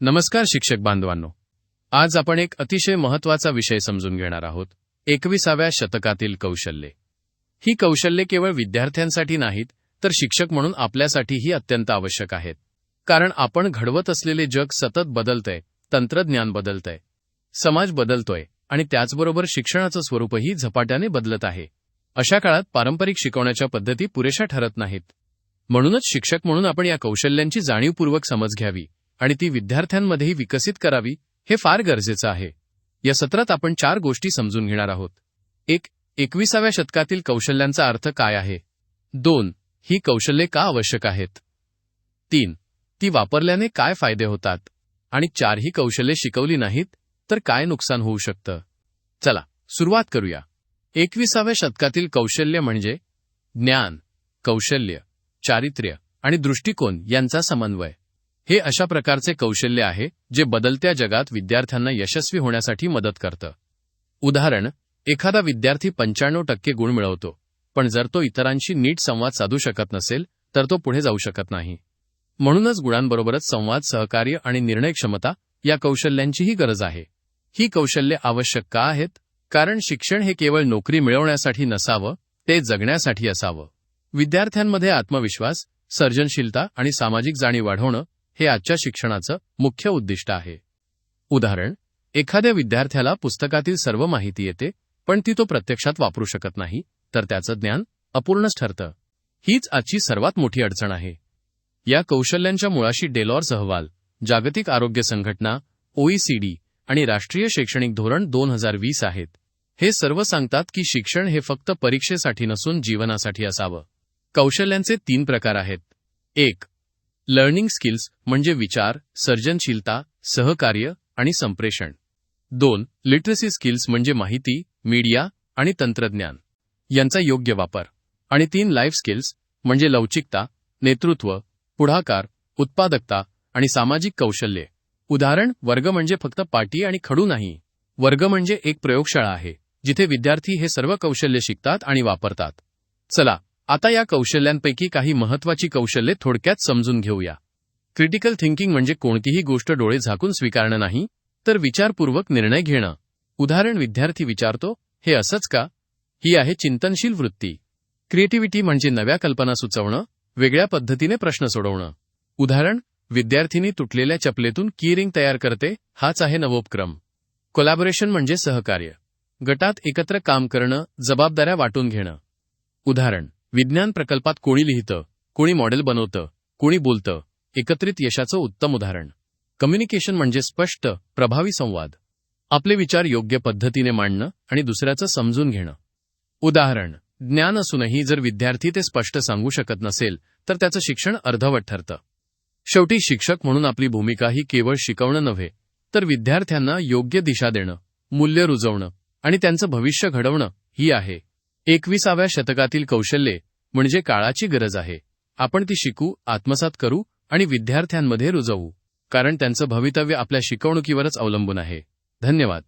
नमस्कार शिक्षक बांधवांनो. आज आपण एक अतिशय महत्त्वाचा विषय समजून घेणार आहोत एकविसाव्या शतकातील कौशल्ये. ही कौशल्ये केवळ विद्यार्थ्यांसाठी नाहीत तर शिक्षक म्हणून आपल्यासाठीही अत्यंत आवश्यक आहेत. कारण आपण घडवत असलेले जग सतत बदलतंय तंत्रज्ञान बदलतंय समाज बदलतोय आणि त्याचबरोबर शिक्षणाचं स्वरूपही झपाट्याने बदलत आहे. अशा काळात पारंपरिक शिकवण्याच्या पद्धती पुरेशा ठरत नाहीत. म्हणूनच शिक्षक म्हणून आपण या कौशल्यांची जाणीवपूर्वक समज घ्यावी आणि ती विद्यार्थ्यांमध्येही विकसित करावी हे फार गरजेचं आहे. या सत्रात आपण चार गोष्टी समजून घेणार आहोत. एक एकविसाव्या शतकातील कौशल्यांचा अर्थ काय आहे? दोन ही कौशल्ये का आवश्यक आहेत? तीन ती वापरल्याने काय फायदे होतात? आणि चार ही कौशल्ये शिकवली नाहीत तर काय नुकसान होऊ शकतं? चला सुरुवात करूया. एकविसाव्या शतकातील कौशल्य म्हणजे ज्ञान कौशल्य चारित्र्य आणि दृष्टिकोन यांचा समन्वय. हे अशा प्रकारचे कौशल्य आहे जे बदलत्या जगात विद्यार्थ्यांना यशस्वी होण्यासाठी मदत करतं. उदाहरण एखादा विद्यार्थी पंच्याण्णव टक्के गुण मिळवतो पण जर तो इतरांशी नीट संवाद साधू शकत नसेल तर तो पुढे जाऊ शकत नाही. म्हणूनच गुणांबरोबरच संवाद सहकार्य आणि निर्णय क्षमता या कौशल्यांचीही गरज आहे. ही कौशल्ये आवश्यक का आहेत? कारण शिक्षण हे केवळ नोकरी मिळवण्यासाठी नसावं ते जगण्यासाठी असावं. विद्यार्थ्यांमध्ये आत्मविश्वास सर्जनशीलता आणि सामाजिक जाणीव वाढवणं हे आजच्या शिक्षणाचं मुख्य उद्दिष्ट आहे. उदाहरण एखाद्या विद्यार्थ्याला पुस्तकातील सर्व माहिती येते पण ती तो प्रत्यक्षात वापरू शकत नाही तर त्याचं ज्ञान अपूर्णच ठरतं. हीच आजची सर्वात मोठी अडचण आहे. या कौशल्यांच्या मुळाशी डेलॉर्स अहवाल जागतिक आरोग्य संघटना ओईसीडी आणि राष्ट्रीय शैक्षणिक धोरण दोन हजार वीस आहेत. हे सर्व सांगतात की शिक्षण हे फक्त परीक्षेसाठी नसून जीवनासाठी असावं. कौशल्यांचे तीन प्रकार आहेत. एक लर्निंग स्किल्स म्हणजे विचार सर्जनशीलता सहकार्य आणि संप्रेषण. दोन लिटरसी स्किल्स म्हणजे माहिती मीडिया आणि तंत्रज्ञान. यांचा योग्य वापर. आणि तीन लाईफ स्किल्स म्हणजे लवचिकता नेतृत्व पुढाकार उत्पादकता आणि सामाजिक कौशल्ये. उदाहरण वर्ग म्हणजे फक्त पाटी आणि खडू नाही. वर्ग म्हणजे एक प्रयोगशाळा आहे जिथे विद्यार्थी हे सर्व कौशल्य शिकतात आणि वापरतात. चला आता या कौशल्यांपैकी काही महत्वाची कौशल्ये थोडक्यात समजून घेऊया. क्रिटिकल थिंकिंग म्हणजे कोणतीही गोष्ट डोळे झाकून स्वीकारणं नाही तर विचारपूर्वक निर्णय घेणं. उदाहरण विद्यार्थी विचारतो हे असंच का? ही आहे चिंतनशील वृत्ती. क्रिएटिव्हिटी म्हणजे नव्या कल्पना सुचवणं वेगळ्या पद्धतीने प्रश्न सोडवणं. उदाहरण विद्यार्थिनी तुटलेल्या चपलेतून की रिंग तयार करते हाच आहे नवोपक्रम. कोलॅबोरेशन म्हणजे सहकार्य. गटात एकत्र काम करणं जबाबदाऱ्या वाटून घेणं. उदाहरण विज्ञान प्रकल्पात कोणी लिहितं कोणी मॉडेल बनवतं कोणी बोलतं एकत्रित यशाचं उत्तम उदाहरण. कम्युनिकेशन म्हणजे स्पष्ट प्रभावी संवाद. आपले विचार योग्य पद्धतीने मांडणं आणि दुसऱ्याचं समजून घेणं. उदाहरण ज्ञान असूनही जर विद्यार्थी ते स्पष्ट सांगू शकत नसेल तर त्याचं शिक्षण अर्धवट ठरतं. शेवटी शिक्षक म्हणून आपली भूमिका ही केवळ शिकवणं नव्हे तर विद्यार्थ्यांना योग्य दिशा देणं मूल्य रुजवणं आणि त्यांचं भविष्य घडवणं ही आहे. एकविसाव्या शतकातील कौशल्ये म्हणजे काळाची गरज आहे. आपण ती शिकू आत्मसात करू आणि विद्यार्थ्यांमध्ये रुजवू. कारण त्यांचं भवितव्य आपल्या शिकवणुकीवरच अवलंबून आहे. धन्यवाद.